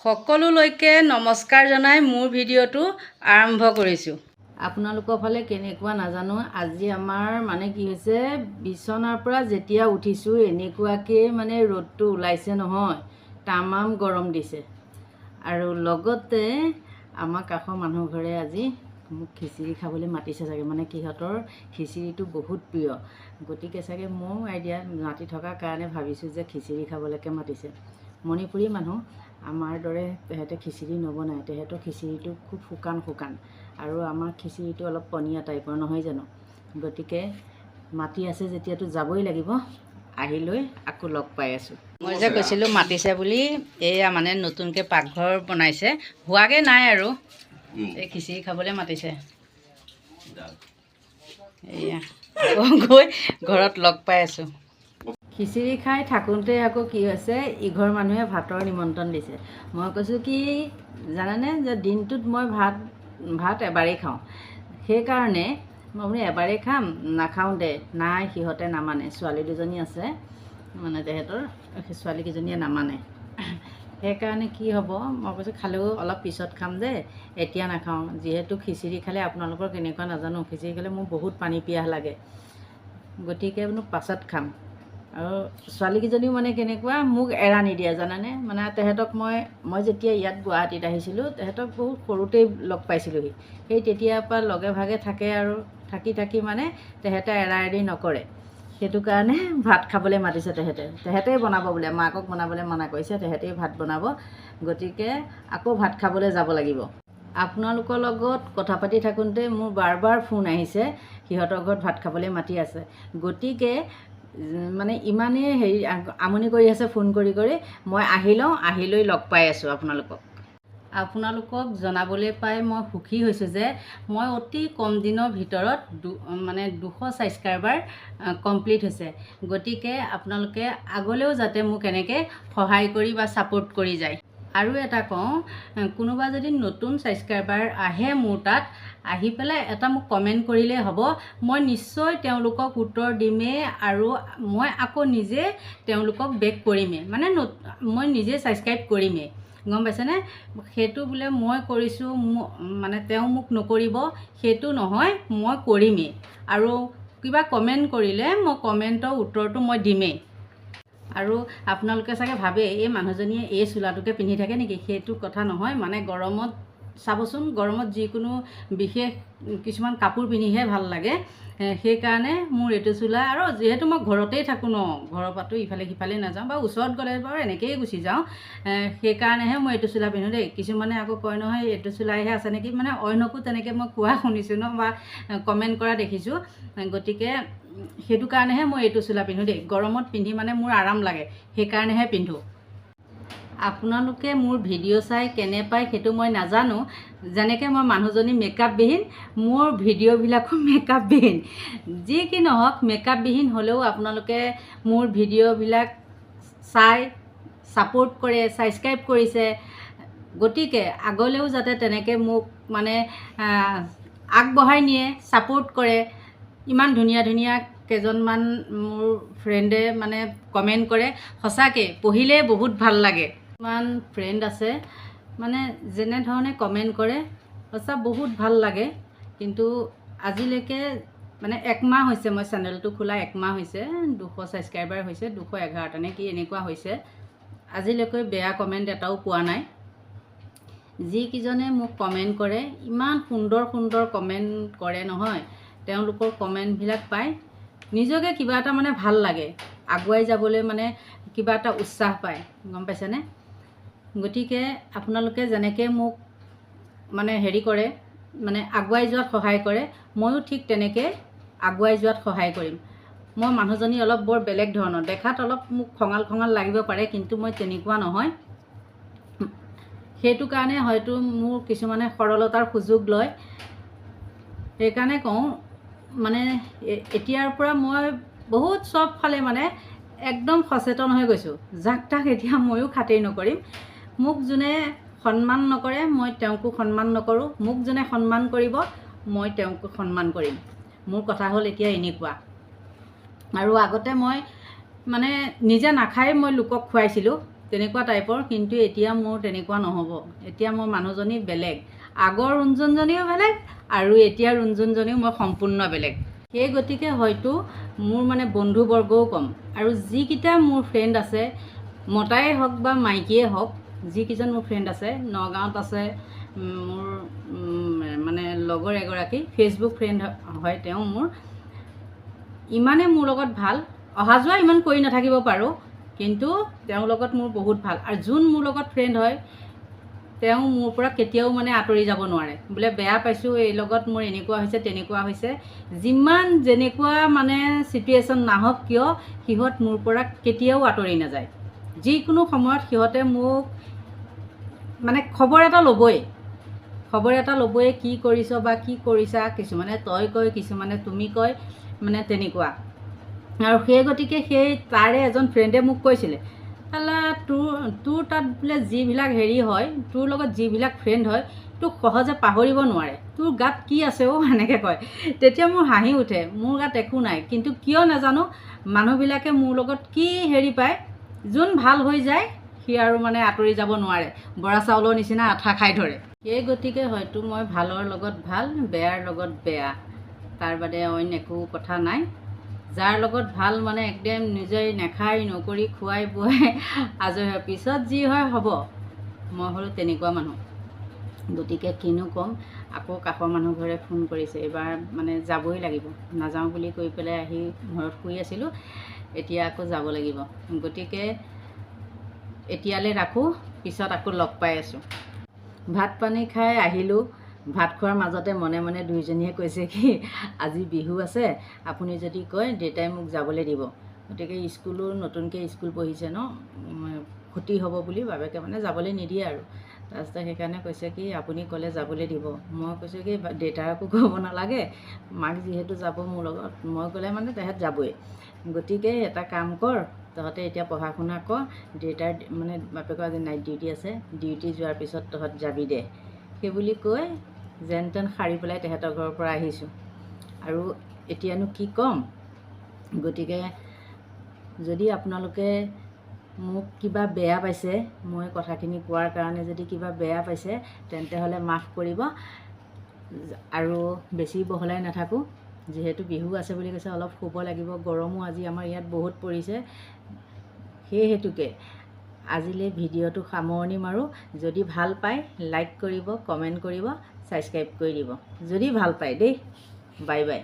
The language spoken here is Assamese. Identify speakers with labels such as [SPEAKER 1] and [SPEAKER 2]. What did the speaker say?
[SPEAKER 1] সকলোলৈকে নমস্কাৰ জনাই মোৰ ভিডিঅ'টো আৰম্ভ কৰিছোঁ। আপোনালোকৰ ফালে কেনেকুৱা নাজানো আজি আমাৰ মানে কি হৈছে বিচনাৰ পৰা যেতিয়া উঠিছোঁ এনেকুৱাকৈ মানে ৰ'দটো ওলাইছে নহয় তামাম গৰম দিছে। আৰু লগতে আমাৰ কাষৰ মানুহ ঘৰে আজি মোক খিচিৰি খাবলৈ মাতিছে চাগে মানে সিহঁতৰ খিচিৰিটো বহুত প্ৰিয়। গতিকে চাগে ময়ো আইডিয়া মাতি থকাৰ কাৰণে ভাবিছোঁ যে খিচিৰি খাবলৈকে মাতিছে। মণিপুৰী মানুহ আমাৰ দৰে তেহেঁতে খিচিৰি নবনায়। তেহেঁতৰ খিচিৰিটো খুব শুকান শুকান আৰু আমাৰ খিচিৰিটো অলপ পনীয়া টাইপৰ নহয় জানো? গতিকে মাতি আছে যেতিয়াতো যাবই লাগিব আহি লৈ আকৌ লগ পাই আছোঁ। মই যে কৈছিলোঁ মাতিছে বুলি এয়া মানে নতুনকৈ পাকঘৰ বনাইছে। হোৱাগৈ নাই আৰু। এই খিচিৰি খাবলৈ মাতিছে। এয়া আকৌ গৈ ঘৰত লগ পাই আছোঁ। খিচিৰি খাই থাকোঁতে আকৌ কি হৈছে ইঘৰ মানুহে ভাতৰ নিমন্ত্ৰণ দিছে। মই কৈছোঁ কি জানানে যে দিনটোত মই ভাত ভাত এবাৰেই খাওঁ। সেইকাৰণে মই বোলো এবাৰেই খাম নাখাওঁ দে। নাই সিহঁতে নামানে। ছোৱালী দুজনী আছে মানে তেহেঁতৰ সেই ছোৱালীকেইজনীয়ে নামানে। সেইকাৰণে কি হ'ব মই কৈছোঁ খালেও অলপ পিছত খাম যে এতিয়া নাখাওঁ। যিহেতু খিচিৰি খালে আপোনালোকৰ কেনেকুৱা নাজানো খিচিৰি খালে মোৰ বহুত পানী পিয়াহ লাগে। গতিকে বোলো পাছত খাম। আৰু ছোৱালীকেইজনীও মানে কেনেকুৱা মোক এৰা নিদিয়ে জানানে? মানে তেহেঁতক মই মই যেতিয়া ইয়াত গুৱাহাটীত আহিছিলোঁ তেহেঁতক বহুত সৰুতেই লগ পাইছিলোঁহি। সেই তেতিয়াৰ পৰা লগে ভাগে থাকে আৰু থাকি থাকি মানে তেহেঁতে এৰা এৰি নকৰে। সেইটো কাৰণে ভাত খাবলৈ মাতিছে তেহেঁতে। তেহেঁতেই বনাব বোলে মাকক বনাবলৈ মানা কৰিছে তেহেঁতেই ভাত বনাব। গতিকে আকৌ ভাত খাবলৈ যাব লাগিব। আপোনালোকৰ লগত কথা পাতি থাকোঁতে মোৰ বাৰ বাৰ ফোন আহিছে সিহঁতৰ ঘৰত ভাত খাবলৈ মাতি আছে। গতিকে মানে ইমানেই হেৰি আমনি কৰি আছে ফোন কৰি কৰি মই আহি লওঁ আহি লৈ লগ পাই আছোঁ আপোনালোকক। আপোনালোকক জনাবলৈ পাই মই সুখী হৈছোঁ যে মই অতি কম দিনৰ ভিতৰত দু মানে দুশ ছাবস্ক্ৰাইবাৰ কমপ্লিট হৈছে। গতিকে আপোনালোকে আগলৈও যাতে মোক এনেকৈ সহায় কৰি বা ছাপোৰ্ট কৰি যায়। আৰু এটা কওঁ কোনোবা যদি নতুন ছাবস্ক্ৰাইবাৰ আহে মোৰ তাত আহি পেলাই এটা মোক কমেণ্ট কৰিলেই হ'ব। মই নিশ্চয় তেওঁলোকক উত্তৰ দিমেই আৰু মই আকৌ নিজে তেওঁলোকক বেক কৰিমেই। মানে মই নিজে ছাবস্ক্ৰাইব কৰিমেই। গম পাইছেনে? সেইটো বোলে মই কৰিছোঁ মানে তেওঁ মোক নকৰিব সেইটো নহয় মই কৰিমেই। আৰু কিবা কমেণ্ট কৰিলে মই কমেণ্টৰ উত্তৰটো মই দিমেই। আৰু আপোনালোকে চাগে ভাবে এই মানুহজনীয়ে এই চোলাটোকে পিন্ধি থাকে নেকি? সেইটো কথা নহয় মানে গৰমত চাবচোন গৰমত যিকোনো বিশেষ কিছুমান কাপোৰ পিন্ধিহে ভাল লাগে। সেইকাৰণে মোৰ এইটো চোলা আৰু যিহেতু মই ঘৰতেই থাকোঁ ন ঘৰৰ পৰাতো ইফালে সিফালে নাযাওঁ বা ওচৰত গ'লে বাৰু এনেকৈয়ে গুচি যাওঁ। সেইকাৰণেহে মই এইটো চোলা পিন্ধোঁ দেই। কিছুমানে আকৌ কয় নহয় এইটো চোলাইহে আছে নেকি? মানে অন্যকো তেনেকৈ মই কোৱা শুনিছোঁ ন বা কমেণ্ট কৰা দেখিছোঁ। গতিকে সেইটো কাৰণেহে মই এইটো চোলা পিন্ধোঁ দেই। গৰমত পিন্ধি মানে মোৰ আৰাম লাগে সেইকাৰণেহে পিন্ধোঁ। আপোনালোকে মোৰ ভিডিঅ' চাই কেনে পায় সেইটো মই নাজানো। যেনেকৈ মই মানুহজনী মেকআপবিহীন মোৰ ভিডিঅ'বিলাকো মেকআপবিহীন। যি কি নহওক মেকআপবিহীন হ'লেও আপোনালোকে মোৰ ভিডিঅ'বিলাক চাই ছাপোৰ্ট কৰে ছাবস্ক্ৰাইব কৰিছে। গতিকে আগলৈও যাতে তেনেকৈ মোক মানে আগবঢ়াই নিয়ে ছাপোৰ্ট কৰে। ইমান ধুনীয়া ধুনীয়া কেইজনমান মোৰ ফ্ৰেণ্ডে মানে কমেণ্ট কৰে সঁচাকৈ পঢ়িলে বহুত ভাল লাগে। কিছুমান ফ্ৰেণ্ড আছে মানে যেনেধৰণে কমেণ্ট কৰে সঁচা বহুত ভাল লাগে। কিন্তু আজিলৈকে মানে একমাহ হৈছে মই চেনেলটো খোলা একমাহ হৈছে দুশ ছাবস্ক্ৰাইবাৰ হৈছে দুশ এঘাৰটা নে কি এনেকুৱা হৈছে। আজিলৈকে বেয়া কমেণ্ট এটাও পোৱা নাই। যিকেইজনে মোক কমেণ্ট কৰে ইমান সুন্দৰ সুন্দৰ কমেণ্ট কৰে নহয়। তেওঁলোকৰ কমেণ্টবিলাক পাই নিজকে কিবা এটা মানে ভাল লাগে আগুৱাই যাবলৈ মানে কিবা এটা উৎসাহ পায় গম পাইছেনে? গতিকে আপোনালোকে যেনেকৈ মোক মানে হেৰি কৰে মানে আগুৱাই যোৱাত সহায় কৰে ময়ো ঠিক তেনেকৈ আগুৱাই যোৱাত সহায় কৰিম। মই মানুহজনী অলপ বৰ বেলেগ ধৰণৰ দেখাত অলপ মোক খঙাল খঙাল লাগিব পাৰে কিন্তু মই তেনেকুৱা নহয়। সেইটো কাৰণে হয়তো মোৰ কিছুমানে সৰলতাৰ সুযোগ লয়। সেইকাৰণে কওঁ মানে এতিয়াৰ পৰা মই বহুত চব ফালে মানে একদম সচেতন হৈ গৈছোঁ। যাক তাক এতিয়া ময়ো খাতিৰ নকৰিম। মোক যোনে সন্মান নকৰে মই তেওঁকো সন্মান নকৰোঁ। মোক যোনে সন্মান কৰিব মই তেওঁকো সন্মান কৰিম। মোৰ কথা হ'ল এতিয়া এনেকুৱা। আৰু আগতে মই মানে নিজে নাখাই মই লোকক খুৱাইছিলোঁ তেনেকুৱা টাইপৰ কিন্তু এতিয়া মোৰ তেনেকুৱা নহ'ব। এতিয়া মোৰ মানুহজনী বেলেগ। আগৰ ৰুণজনজনীও বেলেগ আৰু এতিয়াৰ ৰুণজনজনীও মই সম্পূৰ্ণ বেলেগ। সেই গতিকে হয়তো মোৰ মানে বন্ধুবৰ্গও কম। আৰু যিকেইটা মোৰ ফ্ৰেণ্ড আছে মতাই হওক বা মাইকীয়ে হওক যিকেইজন মোৰ ফ্ৰেণ্ড আছে নগাঁৱত আছে মোৰ মানে লগৰ এগৰাকী ফেচবুক ফ্ৰেণ্ড হয় তেওঁ মোৰ ইমানে মোৰ লগত ভাল। অহা যোৱা ইমান কৰি নাথাকিব পাৰোঁ কিন্তু তেওঁৰ লগত মোৰ বহুত ভাল। আৰু যোন মোৰ লগত ফ্ৰেণ্ড হয় তেওঁ মোৰ পৰা কেতিয়াও মানে আঁতৰি যাব নোৱাৰে। বোলে বেয়া পাইছোঁ এই লগত মোৰ এনেকুৱা হৈছে তেনেকুৱা হৈছে। যিমান যেনেকুৱা মানে চিটুৱেশ্যন নাহক কিয় সিহঁত মোৰ পৰা কেতিয়াও আঁতৰি নাযায়। যিকোনো সময়ত সিহঁতে মোক মানে খবৰ এটা ল'বই। খবৰ এটা ল'বই কি কৰিছ বা কি কৰিছা কিছুমানে তই কয় কিছুমানে তুমি কয় মানে তেনেকুৱা। আৰু সেই গতিকে সেই তাৰে এজন ফ্ৰেণ্ডে মোক কৈছিলে তোৰ তোৰ তাত বোলে যিবিলাক হেৰি হয় তোৰ লগত যিবিলাক ফ্ৰেণ্ড হয় তোক সহজে পাহৰিব নোৱাৰে। তোৰ গাত কি আছে অ' এনেকৈ কয়। তেতিয়া মোৰ হাঁহি উঠে মোৰ গাত একো নাই। কিন্তু কিয় নাজানো মানুহবিলাকে মোৰ লগত কি হেৰি পায় যোন ভাল হৈ যায় সি আৰু মানে আঁতৰি যাব নোৱাৰে। বৰা চাউলৰ নিচিনা আঠা খাই ধৰে। সেই গতিকে হয়তো মই ভালৰ লগত ভাল বেয়াৰ লগত বেয়া। তাৰ বাদে অইন একো কথা নাই। যাৰ লগত ভাল মানে একদম নিজে নেখাই নকৰি খুৱাই বুৱাই আজৰি হয় পিছত যি হয় হ'ব। মই হ'লোঁ তেনেকুৱা মানুহ। গতিকে কিনো ক'ম আকৌ কাষৰ মানুহ ঘৰে ফোন কৰিছে। এইবাৰ মানে যাবই লাগিব। নাযাওঁ বুলি কৈ পেলাই আহি ঘৰত শুই আছিলোঁ। এতিয়া আকৌ যাব লাগিব। গতিকে এতিয়ালৈ ৰাখোঁ পিছত আকৌ লগ পাই আছোঁ। ভাত পানী খাই আহিলোঁ। ভাত খোৱাৰ মাজতে মনে মনে দুইজনীয়ে কৈছে কি আজি বিহু আছে আপুনি যদি কয় দেউতাই মোক যাবলৈ দিব। গতিকে স্কুলো নতুনকৈ স্কুল পঢ়িছে ন ক্ষতি হ'ব বুলি বাপেকে মানে যাবলৈ নিদিয়ে আৰু। তাৰপিছতে সেইকাৰণে কৈছে কি আপুনি ক'লে যাবলৈ দিব। মই কৈছোঁ কি দেউতাকো ক'ব নালাগে মাক যিহেতু যাব মোৰ লগত মই গ'লে মানে তেহেঁত যাবই। গতিকে এটা কাম কৰ তহঁতে এতিয়া পঢ়া শুনা কৰ দেউতাৰ মানে বাপেকৰ আজি নাইট ডিউটি আছে ডিউটি যোৱাৰ পিছত তহঁত যাবি দে। সেই বুলি কৈ যেন তেন সাৰি পেলাই তেহেঁতৰ ঘৰৰ পৰা আহিছোঁ। আৰু এতিয়ানো কি ক'ম? গতিকে যদি আপোনালোকে মোক কিবা বেয়া পাইছে মই কথাখিনি কোৱাৰ কাৰণে যদি কিবা বেয়া পাইছে তেন্তে হ'লে মাফ কৰিব। আৰু বেছি বহলাই নাথাকোঁ যিহেতু বিহু আছে বুলি কৈছে অলপ শুব লাগিব গৰমো আজি আমাৰ ইয়াত বহুত পৰিছে। সেই হেতুকে আজিলৈ ভিডিঅ'টো সামৰণি মাৰোঁ। যদি ভাল পায় লাইক কৰিব কমেণ্ট কৰিব ছাবস্ক্ৰাইব কৰি দিব। যদি ভাল পায় দেই বাই বাই